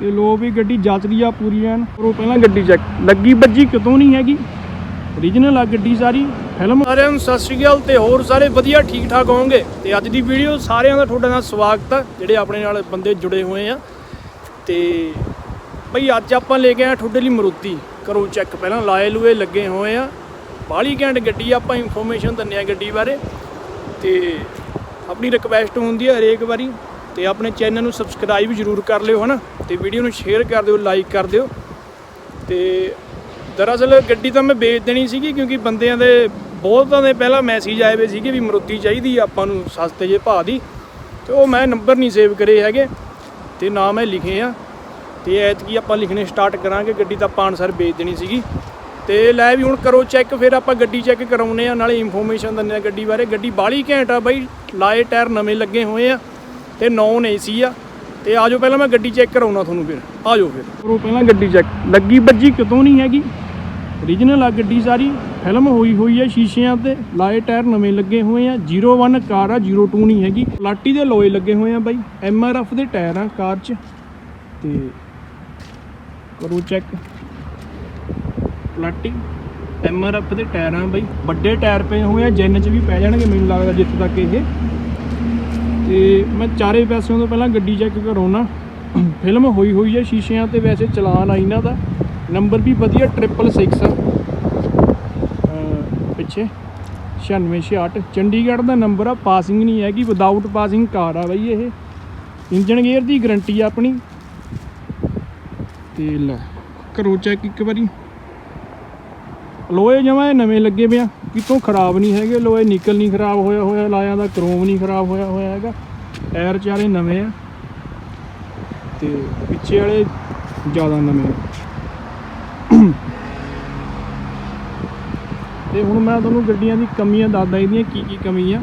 ਤੇ ਲੋ ਵੀ ਗੱਡੀ ਜੱਚਦੀ ਆ ਪੂਰੀ ਐਨ ਪਰ ਉਹ ਪਹਿਲਾਂ ਗੱਡੀ ਚੈੱਕ ਲੱਗੀ ਬੱਜੀ ਕਿਤੋਂ ਨਹੀਂ ਹੈਗੀ। ਓਰੀਜਨਲ ਆ ਗੱਡੀ ਸਾਰੀ ਫਿਲਮ ਸਾਰਿਆਂ ਨੂੰ ਸਤਿ ਸ਼੍ਰੀ ਅਕਾਲ ਤੇ ਹੋਰ ਸਾਰੇ ਵਧੀਆ ਠੀਕ ਠਾਕ ਹੋਵੋਗੇ। ਤੇ ਅੱਜ ਦੀ ਵੀਡੀਓ ਸਾਰਿਆਂ ਦਾ ਤੁਹਾਡੇ ਨਾਲ ਸਵਾਗਤ ਆ, ਜਿਹੜੇ ਆਪਣੇ ਨਾਲ ਬੰਦੇ ਜੁੜੇ ਹੋਏ ਆ। ਤੇ ਬਈ ਅੱਜ ਆਪਾਂ ਲੈ ਕੇ ਆਏ ਤੁਹਾਡੇ ਲਈ ਮਰੂਤੀ। ਕਰੋ ਚੈੱਕ ਪਹਿਲਾਂ ਲਾਏ ਲੂਏ ਲੱਗੇ ਹੋਏ ਆ। ਬਾਹਲੀ ਘੈਂਟ ਗੱਡੀ ਆਪਾਂ ਇਨਫੋਰਮੇਸ਼ਨ ਦਿੰਨੇ ਆ ਗੱਡੀ ਬਾਰੇ। ਤੇ ਆਪਣੀ ਰਿਕਵੈਸਟ ਹੁੰਦੀ ਹੈ ਹਰੇਕ ਵਾਰੀ। ਤੇ ਆਪਣੇ ਚੈਨਲ ਨੂੰ ਸਬਸਕ੍ਰਾਈਬ ਜ਼ਰੂਰ ਕਰ ਲਿਓ ਹਨਾ, ਤੇ ਵੀਡੀਓ ਨੂੰ ਸ਼ੇਅਰ ਕਰ ਦਿਓ, ਲਾਈਕ ਕਰ ਦਿਓ। ਤੇ ਦਰਅਸਲ ਗੱਡੀ ਤਾਂ ਮੈਂ ਵੇਚ ਦੇਣੀ ਸੀਗੀ ਕਿਉਂਕਿ ਬੰਦਿਆਂ ਦੇ, ਬਹੁਤਾਂ ਦੇ ਪਹਿਲਾਂ ਮੈਸੇਜ ਆਏ ਵੇ ਸੀਗੇ ਵੀ ਮਰੂਤੀ ਚਾਹੀਦੀ ਆਪਾਂ ਨੂੰ ਸਸਤੇ ਜੇ ਭਾਅ ਦੀ। ਤੇ ਉਹ ਮੈਂ ਨੰਬਰ ਨਹੀਂ ਸੇਵ ਕਰੇ ਹੈਗੇ, ਤੇ ਨਾ ਮੈਂ ਲਿਖੇ ਆ। ਤੇ ਐਤਕੀ ਆਪਾਂ ਲਿਖਣੇ ਸਟਾਰਟ ਕਰਾਂਗੇ, ਗੱਡੀ ਤਾਂ ਆਪਾਂ ਅਨਸਰ ਵੇਚ ਦੇਣੀ ਸੀਗੀ। ਤੇ ਲੈ ਵੀ ਹੁਣ ਕਰੋ ਚੈੱਕ ਫਿਰ ਆਪਾਂ ਗੱਡੀ ਚੈੱਕ ਕਰਾਉਨੇ ਆ, ਨਾਲੇ ਇਨਫੋਰਮੇਸ਼ਨ ਦਿੰਨੇ ਆ ਗੱਡੀ ਬਾਰੇ। ਗੱਡੀ ਬਾਹਲੀ ਘੈਂਟ ਆ ਬਾਈ, ਲਾਏ ਟਾਇਰ ਨਵੇਂ ਲੱਗੇ ਹੋਏ ਆ। ਤੇ ਨੌਨ ਏਸੀ ਆ, ਤੇ ਆਜੋ ਪਹਿਲਾਂ ਮੈਂ ਗੱਡੀ ਚੈੱਕ ਕਰਾਉਣਾ ਤੁਹਾਨੂੰ ਫਿਰ। ਆਜੋ ਫਿਰ। ਕਰੋ ਪਹਿਲਾਂ ਗੱਡੀ ਚੈੱਕ ਲੱਗੀ ਬੱਜੀ ਕਿਤੋਂ ਨਹੀਂ ਹੈਗੀ। ਓਰੀਜਨਲ ਆ ਗੱਡੀ ਸਾਰੀ। ਫਿਲਮ ਹੋਈ ਹੋਈ ਹੈ ਸ਼ੀਸ਼ਿਆਂ ਤੇ। ਲਾਏ ਟਾਇਰ ਨਵੇਂ ਲੱਗੇ ਹੋਏ ਆ। 01 ਕਾਰ ਆ 02 ਨਹੀਂ ਹੈਗੀ। ਪਲਾਟੀ ਦੇ ਲੋਏ ਲੱਗੇ ਹੋਏ ਆ ਬਾਈ। ਐਫ ਦੇ ਟਾਇਰ ਆ ਕਾਰ 'ਚ। ਤੇ ਕਰੋ ਚੈੱਕ ਪਲਾਟੀ। ਐਫ ਦੇ ਟਾਇਰ ਆ ਬਾਈ। ਵੱਡੇ ਟਾਇਰ ਪਏ ਹੋਏ ਆ। ਜਿੰਨ 'ਚ ਵੀ ਪੈ ਜਾਣਗੇ, ਮੈਨੂੰ ਲੱਗਦਾ ਜਿੱਥੇ ਤੱਕ ਇਹ। ਤੇ ਮੈਂ ਚਾਰੇ ਪੈਸਿਆਂ ਤੋਂ ਪਹਿਲਾਂ ਗੱਡੀ ਚੈੱਕ ਕਰਾਉਣਾ ਫਿਲਮ ਹੋਈ ਹੋਈ ਹੈ ਸ਼ੀਸ਼ਿਆਂ ਤੇ, ਵੈਸੇ ਚਲਾਨ ਆ ਇਹਨਾਂ ਦਾ। ਨੰਬਰ ਵੀ ਵਧੀਆ 666 ਅਹ ਪਿੱਛੇ 9668 ਚੰਡੀਗੜ੍ਹ ਦਾ ਨੰਬਰ ਆ ਪਾਸਿੰਗ ਨਹੀਂ ਹੈਗੀ ਵਿਦਆਊਟ ਪਾਸਿੰਗ ਕਾਰ ਆ ਬਈ ਇਹ। ਇੰਜਨ ਗੇਅਰ ਦੀ ਗਾਰੰਟੀ ਆ ਆਪਣੀ। ਤੇ ਲੈ ਕਰੋ ਚੈੱਕ ਇੱਕ ਵਾਰੀ। ਲੋਏ ਜਮਾ ਨਵੇਂ ਲੱਗੇ ਪਿਆ। ਕਿਤੋਂ ਖਰਾਬ ਨਹੀਂ ਹੈਗੇ। ਲੋਏ ਨਿਕਲ ਨਹੀਂ ਖਰਾਬ ਹੋਇਆ ਹੋਇਆ, ਲਾਇਆ ਦਾ ਕਰੋਮ ਨਹੀਂ ਖਰਾਬ ਹੋਇਆ ਹੋਇਆ ਹੈਗਾ। ਟਾਇਰ ਚਾਰੇ ਨਵੇਂ ਆ ਤੇ ਪਿੱਛੇ ਵਾਲੇ ਜ਼ਿਆਦਾ ਨਵੇਂ ਆ। ਤੇ ਹੁਣ ਮੈਂ ਤੁਹਾਨੂੰ ਗੱਡੀਆਂ ਦੀ ਕਮੀਆਂ ਦੱਸਦਾ, ਇਹਦੀਆਂ ਕੀ ਕੀ ਕਮੀ ਆ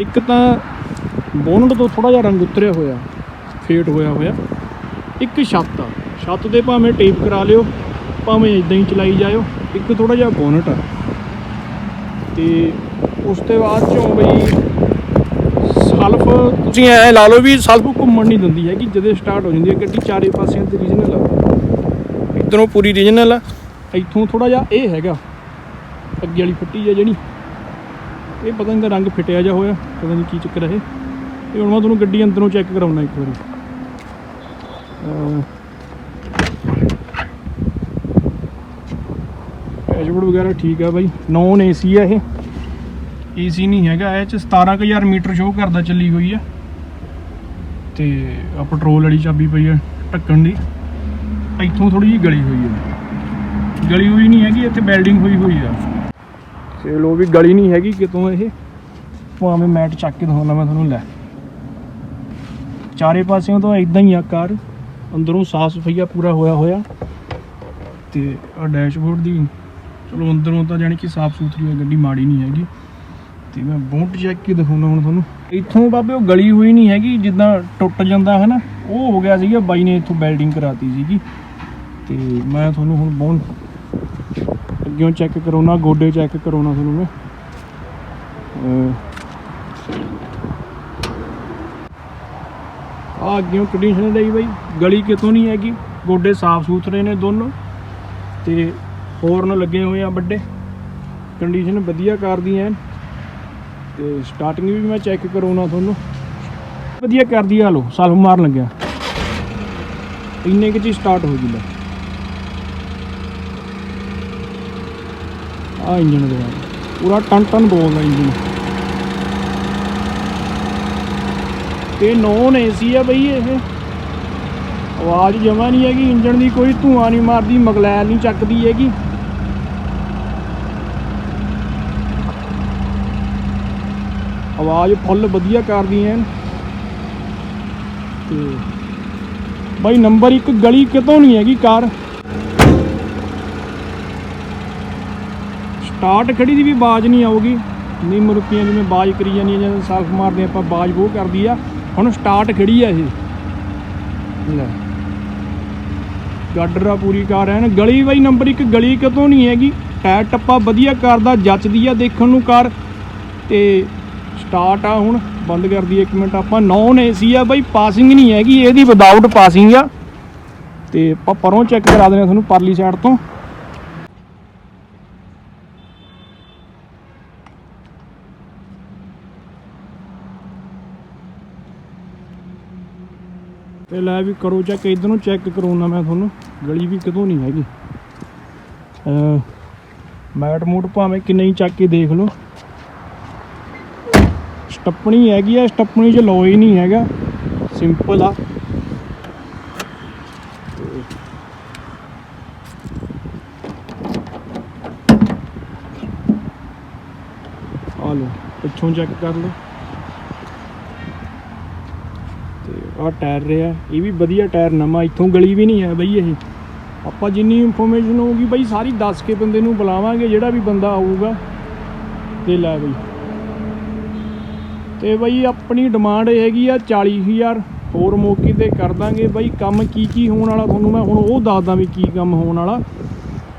ਇੱਕ ਤਾਂ ਬੋਨਟ ਤੋਂ ਥੋੜਾ ਜਿਹਾ ਰੰਗ ਉਤਰਿਆ ਹੋਇਆ, ਫੇਟ ਹੋਇਆ ਹੋਇਆ। ਇੱਕ ਛੱਤ ਆ। ਛੱਤ ਤੇ ਭਾਵੇਂ ਟੇਪ ਕਰਾ ਲਿਓ, ਭਾਵੇਂ ਇਦਾਂ ਹੀ ਚਲਾਈ ਜਾਇਓ। ਇੱਕ ਥੋੜਾ ਜਿਹਾ ਬੋਨਟ ਆ। ਤੇ ਉਸ ਤੋਂ ਬਾਅਦ ਚੋਂ ਬਈ ਸਲਫ, ਤੁਸੀਂ ਐ ਲਾ ਲਓ ਵੀ ਸਲਫ ਘੁੰਮਣ ਨਹੀਂ ਦਿੰਦੀ ਹੈਗੀ, ਜਦੋਂ ਸਟਾਰਟ ਹੋ ਜਾਂਦੀ ਹੈ ਗੱਡੀ ਚਾਰੇ ਪਾਸਿਆਂ ਤੇ ਰੀਜਨਲ ਆ। ਇਧਰੋਂ ਪੂਰੀ ਰੀਜਨਲ ਆ। ਇੱਥੋਂ ਥੋੜਾ ਜਿਹਾ ਇਹ ਹੈਗਾ, ਅੱਗੇ ਵਾਲੀ ਫੱਟੀ ਆ ਜਿਹੜੀ। ਇਹ ਪਤਾ ਨਹੀਂ ਦਾ ਰੰਗ ਫਿਟਿਆ ਜਾ ਹੋਇਆ, ਪਤਾ ਨਹੀਂ ਕੀ ਚੱਕਰ ਹੈ ਇਹ। ਹੁਣ ਮੈਂ ਤੁਹਾਨੂੰ ਗੱਡੀ ਅੰਦਰੋਂ ਚੈੱਕ ਕਰਾਉਣਾ ਇੱਕ ਵਾਰੀ। ਅਹ ਵਗੈਰਾ ਠੀਕ ਆ ਬਾਈ। ਨੌਨ ਏਸੀ ਆ ਇਹ। ਏਸੀ ਨਹੀਂ ਹੈਗਾ, ਇਹ ਚ 17000 ਮੀਟਰ ਸ਼ੋਅ ਕਰਦਾ ਚੱਲੀ ਹੋਈ ਆ। ਤੇ ਆ ਪੈਟਰੋਲ ਵਾਲੀ ਚਾਬੀ ਪਈ ਆ ਢੱਕਣ ਦੀ। ਇੱਥੋਂ ਥੋੜੀ ਜਿਹੀ ਗਲੀ ਹੋਈ ਆ। ਗਲੀ ਹੋਈ ਨਹੀਂ ਹੈਗੀ, ਇੱਥੇ ਬਿਲਡਿੰਗ ਹੋਈ ਹੋਈ ਆ। ਚਲੋ ਵੀ ਗਲੀ ਨਹੀਂ ਹੈਗੀ ਕਿਤੋਂ ਇਹ। ਭਾਵੇਂ ਮੈਟ ਚੱਕ ਕੇ ਦਿਖਾਉਣਾ ਮੈਂ ਤੁਹਾਨੂੰ ਲੈ। ਚਾਰੇ ਪਾਸਿਓਂ ਤੋਂ ਇਦਾਂ ਹੀ ਆ ਕਾਰ ਅੰਦਰੋਂ ਸਾਫ਼ ਸਫਾਈਆ ਪੂਰਾ ਹੋਇਆ ਹੋਇਆ। ਤੇ ਆ ਡੈਸ਼ਬੋਰਡ ਦੀ ਚਲੋ ਅੰਦਰੋਂ ਤਾਂ ਜਾਨੀ ਕਿ ਸਾਫ਼ ਸੁਥਰੀ ਹੈ ਗੱਡੀ ਮਾੜੀ ਨਹੀਂ ਹੈਗੀ। ਤੇ ਮੈਂ ਬੋਂਟ ਚੈੱਕ ਕੇ ਦਿਖਾਉਣਾ ਹੁਣ ਤੁਹਾਨੂੰ। ਇੱਥੋਂ ਬਾਬੇ ਉਹ ਗਲੀ ਹੋਈ ਨਹੀਂ ਹੈਗੀ, ਜਿੱਦਾਂ ਟੁੱਟ ਜਾਂਦਾ ਹੈ ਨਾ, ਉਹ ਹੋ ਗਿਆ ਸੀਗਾ, ਬਾਈ ਨੇ ਇੱਥੋਂ ਬਿਲਡਿੰਗ ਕਰਾਤੀ ਸੀਗੀ। ਤੇ ਮੈਂ ਤੁਹਾਨੂੰ ਹੁਣ ਬੋਨ ਅੱਗਿਓਂ ਚੈੱਕ ਕਰਾਉਣਾ, ਗੋਡੇ ਚੈੱਕ ਕਰਾਉਣਾ ਤੁਹਾਨੂੰ ਮੈਂ। ਆ ਅੱਗਿਓਂ ਕੰਡੀਸ਼ਨ ਲਈ ਬਾਈ, ਗਲੀ ਕਿਤੋਂ ਨਹੀਂ ਹੈਗੀ, ਗੋਡੇ ਸਾਫ਼ ਸੁਥਰੇ ਨੇ ਦੋਨੋਂ। ਤੇ ਹੋਰਨ ਲੱਗੇ ਹੋਏ ਆ ਵੱਡੇ। ਕੰਡੀਸ਼ਨ ਵਧੀਆ ਕਰਦੀ ਐ ਤੇ ਸਟਾਰਟਿੰਗ ਵੀ ਮੈਂ ਚੈੱਕ ਕਰਾਉਣਾ ਤੁਹਾਨੂੰ। ਵਧੀਆ ਕਰਦੀ ਆ ਲੋ ਸਲਫ ਮਾਰਨ ਲੱਗਿਆ। ਇੰਨੇ ਕਿ ਚ ਸਟਾਰਟ ਹੋ ਜੂਗਾ ਆ ਇੰਜਨ ਦੇ ਪੂਰਾ ਟਨ ਟਨ ਬੋਲਦਾ ਇੰਜਨ ਤੇ ਨੌਨ ਏਸੀ ਆ ਬਈ ਇਹ। ਆਵਾਜ਼ ਜਮਾ ਨਹੀਂ ਹੈਗੀ ਇੰਜਨ ਦੀ ਕੋਈ ਧੂਆਂ ਨਹੀਂ ਮਾਰਦੀ, ਮਗਲੈਲ ਨਹੀਂ ਚੱਕਦੀ ਹੈਗੀ। ਆਵਾਜ਼ ਫੁੱਲ ਵਧੀਆ ਕਰਦੀ ਐਨ। ਤੇ ਬਾਈ ਨੰਬਰ 1 ਗਲੀ ਕਿਤੋਂ ਨਹੀਂ ਹੈਗੀ ਕਾਰ। ਸਟਾਰਟ ਖੜੀ ਦੀ ਵੀ ਆਵਾਜ਼ ਨਹੀਂ ਆਊਗੀ। ਨਹੀਂ ਮੁਰਕੀਆਂ ਜਿਵੇਂ ਆਵਾਜ਼ ਕਰੀ ਜਾਂਦੀਆਂ ਜਦੋਂ ਸਲਫ ਮਾਰਦੇ ਆਪਾਂ ਆਵਾਜ਼ ਬਹੁਤ ਕਰਦੀ ਆ। ਹੁਣ ਸਟਾਰਟ ਖੜੀ ਆ ਇਹ। ਲੈ। ਗਾਡਰਾ ਪੂਰੀ ਕਾਰ ਐਨ। ਗਲੀ ਬਾਈ ਨੰਬਰ 1 ਗਲੀ ਕਿਤੋਂ ਨਹੀਂ ਹੈਗੀ। ਟਾਇਰ ਟੱਪਾ ਵਧੀਆ ਕਰਦਾ, ਜੱਚਦੀ ਆ ਦੇਖਣ ਨੂੰ ਕਾਰ। ਤੇ ਸਟਾਰਟ ਆ ਹੁਣ, ਬੰਦ ਕਰ ਦਈਏ ਇੱਕ ਮਿੰਟ ਆਪਾਂ। ਨੌਨ ਏਸੀ ਆ ਬਾਈ ਪਾਸਿੰਗ ਨਹੀਂ ਹੈਗੀ, ਇਹਦੀ ਵਿਦਆਊਟ ਪਾਸਿੰਗ ਆ। ਤੇ ਆਪਾਂ ਪਰੋਂ ਚੈੱਕ ਕਰਾ ਦਿੰਦੇ ਹਾਂ ਤੁਹਾਨੂੰ ਪਰਲੀ ਸਾਈਡ ਤੋਂ। ਤੇ ਲੈ ਵੀ ਕਰੋ ਚੈੱਕ ਇਧਰ ਨੂੰ ਚੈੱਕ ਕਰਾਉਣਾ ਮੈਂ ਤੁਹਾਨੂੰ। ਗਲੀ ਵੀ ਕਿਤੋਂ ਨਹੀਂ ਹੈਗੀ। ਮੈਟ ਮੂਟ ਭਾਵੇਂ ਕਿੰਨੇ ਹੀ ਚੱਕ ਕੇ ਦੇਖ ਲਓ। ਸਟੱਪਣੀ ਹੈਗੀ ਆ, ਸਟੱਪਣੀ 'ਚ ਲੋਈ ਨਹੀਂ ਹੈਗਾ। ਸਿੰਪਲ ਆ। ਆ ਲਓ, ਪਿੱਛੋਂ ਚੈੱਕ ਕਰ ਲਓ। ਤੇ ਆਹ ਟਾਇਰ ਰਿਹਾ ਇਹ ਵੀ ਵਧੀਆ ਟਾਇਰ ਨਵਾਂ, ਇੱਥੋਂ ਗਲੀ ਵੀ ਨਹੀਂ ਹੈ ਬਈ ਇਹ। ਆਪਾਂ ਜਿੰਨੀ ਇਨਫੋਰਮੇਸ਼ਨ ਹੋਊਗੀ ਬਈ, ਸਾਰੀ ਦੱਸ ਕੇ ਬੰਦੇ ਨੂੰ ਬੁਲਾਵਾਂਗੇ, ਜਿਹੜਾ ਵੀ ਬੰਦਾ ਆਊਗਾ। ਤੇ ਲੈ ਬਈ। ਤੇ ਬਈ ਆਪਣੀ ਡਿਮਾਂਡ ਹੈਗੀ ਆ 40000 ਹੋਰ ਮੌਕੇ ਤੇ ਕਰ ਦਾਂਗੇ ਬਈ। ਕੰਮ ਕੀ ਕੀ ਹੋਣ ਵਾਲਾ ਤੁਹਾਨੂੰ ਮੈਂ ਹੁਣ ਉਹ ਦੱਸਦਾ ਵੀ ਕੀ ਕੰਮ ਹੋਣ ਵਾਲਾ।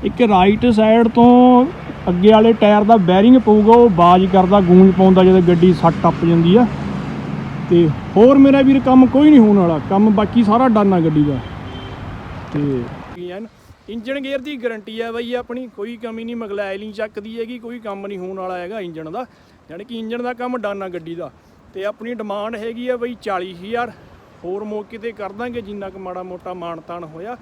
ਇੱਕ ਰਾਈਟ ਸਾਈਡ ਤੋਂ ਅੱਗੇ ਵਾਲੇ ਟਾਇਰ ਦਾ ਬੈਰਿੰਗ ਪਊਗਾ, ਉਹ ਬਾਜ ਕਰਦਾ, ਗੂੰਜ ਪਾਉਂਦਾ ਜਦੋਂ ਗੱਡੀ ਸੱਟ ਟੱਪ ਜਾਂਦੀ ਆ। ਤੇ ਹੋਰ ਮੇਰਾ ਵੀਰ ਕੰਮ ਕੋਈ ਨਹੀਂ ਹੋਣ ਵਾਲਾ। ਕੰਮ ਬਾਕੀ ਸਾਰਾ ਡਨ ਆ ਗੱਡੀ ਦਾ। ਤੇ ਇੰਜਨ ਗੇਅਰ ਦੀ ਗਾਰੰਟੀ ਆ ਬਈ ਆਪਣੀ। ਕੋਈ ਕਮੀ ਨਹੀਂ ਮਗਲੈਲ ਨਹੀਂ ਚੱਕਦੀ ਹੈਗੀ, ਕੋਈ ਕੰਮ ਨਹੀਂ ਹੋਣ ਵਾਲਾ ਹੈਗਾ ਇੰਜਨ ਦਾ। ਯਾਨੀ ਕਿ ਇੰਜਨ ਦਾ ਕੰਮ ਡਨ ਆ ਗੱਡੀ ਦਾ। ਤੇ ਆਪਣੀ ਡਿਮਾਂਡ ਹੈਗੀ ਆ ਬਈ 40000 ਹੋਰ ਮੌਕੇ ਤੇ ਕਰ ਦਾਂਗੇ ਜਿੰਨਾ ਕੁ ਮਾੜਾ ਮੋਟਾ ਮਾਨਤਾਨ ਹੋਇਆ।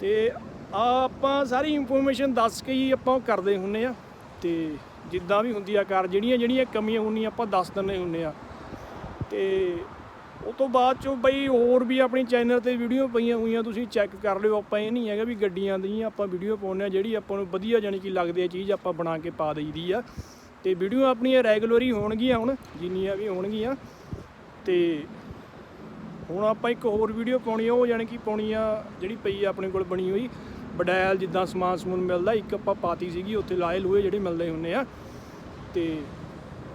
ਤੇ ਆ ਆਪਾਂ ਸਾਰੀ ਇਨਫੋਰਮੇਸ਼ਨ ਦੱਸ ਕੇ ਹੀ ਆਪਾਂ ਉਹ ਕਰਦੇ ਹੁੰਨੇ ਆ। ਤੇ ਜਿੱਦਾਂ ਵੀ ਹੁੰਦੀ ਆ ਕਾਰ, ਜਿਹੜੀਆਂ ਜਿਹੜੀਆਂ ਕਮੀਆਂ ਹੁੰਦੀਆਂ ਆਪਾਂ ਦੱਸ ਦਿੰਦੇ ਹੁੰਨੇ ਆ। ਤੇ ਉਹ ਤੋਂ ਬਾਅਦ ਚੋਂ ਬਈ ਹੋਰ ਵੀ ਆਪਣੀ ਚੈਨਲ ਤੇ ਵੀਡੀਓ ਪਈਆਂ ਹੋਈਆਂ, ਤੁਸੀਂ ਚੈੱਕ ਕਰ ਲਿਓ। ਆਪਾਂ ਇਹ ਨਹੀਂ ਹੈਗਾ ਵੀ ਗੱਡੀਆਂ ਦੀਆਂ ਆਪਾਂ ਵੀਡੀਓ ਪਾਉਂਦੇ ਆ, ਜਿਹੜੀ ਆਪਾਂ ਨੂੰ ਵਧੀਆ ਜਾਣੀ ਕਿ ਲੱਗਦੀ ਆ ਚੀਜ਼ ਆਪਾਂ ਬਣਾ ਕੇ ਪਾ ਦਈਦੀ ਆ। ਤੇ ਵੀਡੀਓ ਆਪਣੀਆਂ ਰੈਗੂਲਰ ਹੀ ਹੋਣਗੀਆਂ ਹੁਣ, ਜਿੰਨੀਆਂ ਵੀ ਹੋਣਗੀਆਂ। ਤੇ ਹੁਣ ਆਪਾਂ ਇੱਕ ਹੋਰ ਵੀਡੀਓ ਪਾਉਣੀ ਆ, ਉਹ ਜਾਣੀ ਕਿ ਪਾਉਣੀ ਆ, ਜਿਹੜੀ ਪਈ ਆ ਆਪਣੇ ਕੋਲ ਬਣੀ ਹੋਈ। ਬਡੈਲ ਜਿੱਦਾਂ ਸਮਾਨ ਸਮੂਨ ਮਿਲਦਾ, ਇੱਕ ਆਪਾਂ ਪਾਤੀ ਸੀਗੀ, ਉੱਥੇ ਲਾਏ ਲੋਹੇ ਜਿਹੜੇ ਮਿਲਦੇ ਹੁੰਦੇ ਆ। ਤੇ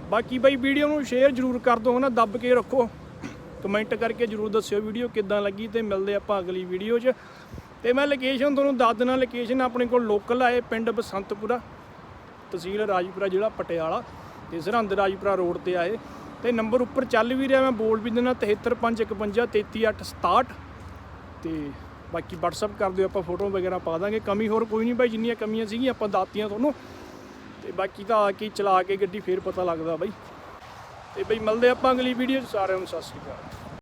ਬਾਕੀ ਬਾਈ ਵੀਡੀਓ ਨੂੰ ਸ਼ੇਅਰ ਜ਼ਰੂਰ ਕਰ ਦਿਓ, ਹਨਾ, ਦੱਬ ਕੇ ਰੱਖੋ। ਕਮੈਂਟ ਕਰਕੇ ਜ਼ਰੂਰ ਦੱਸਿਓ ਵੀਡੀਓ ਕਿੱਦਾਂ ਲੱਗੀ, ਤੇ ਮਿਲਦੇ ਆਪਾਂ ਅਗਲੀ ਵੀਡੀਓ 'ਚ। ਤੇ ਮੈਂ ਲੋਕੇਸ਼ਨ ਤੁਹਾਨੂੰ ਦੱਸ ਦਿੰਦਾ ਲੋਕੇਸ਼ਨ ਆਪਣੇ ਕੋਲ ਲੋਕਲ ਆਏ ਪਿੰਡ ਬਸੰਤਪੁਰਾ। ਤਹਿਸੀਲ ਰਾਜਪੁਰਾ ਜ਼ਿਲ੍ਹਾ ਪਟਿਆਲਾ ਤੇ ਸਰਹੰਦ ਰਾਜਪੁਰਾ ਰੋਡ ਤੇ ਆਏ। ਤੇ ਨੰਬਰ ਉੱਪਰ ਚੱਲ ਵੀ ਰਿਹਾ ਮੈਂ ਬੋਲ ਵੀ ਦਿੰਦਾ 73551 33867 ਤੇ ਬਾਕੀ WhatsApp ਕਰ ਦਿਓ, ਆਪਾਂ ਫੋਟੋ ਵਗੈਰਾ ਪਾ ਦਾਂਗੇ। ਕਮੀ ਹੋਰ ਕੋਈ ਨਹੀਂ ਬਾਈ, ਜਿੰਨੀਆਂ ਕਮੀਆਂ ਸੀਗੀਆਂ, ਆਪਾਂ ਦਾਤੀਆਂ ਤੁਹਾਨੂੰ। ਤੇ ਬਾਕੀ ਤਾਂ ਆ ਕੇ ਚਲਾ ਕੇ ਗੱਡੀ ਫੇਰ ਪਤਾ ਲੱਗਦਾ ਬਾਈ। ਤੇ ਬਈ ਮਿਲਦੇ ਆਪਾਂ ਅਗਲੀ ਵੀਡੀਓ 'ਚ, ਸਾਰਿਆਂ ਨੂੰ ਸਤਿ ਸ਼੍ਰੀ ਅਕਾਲ।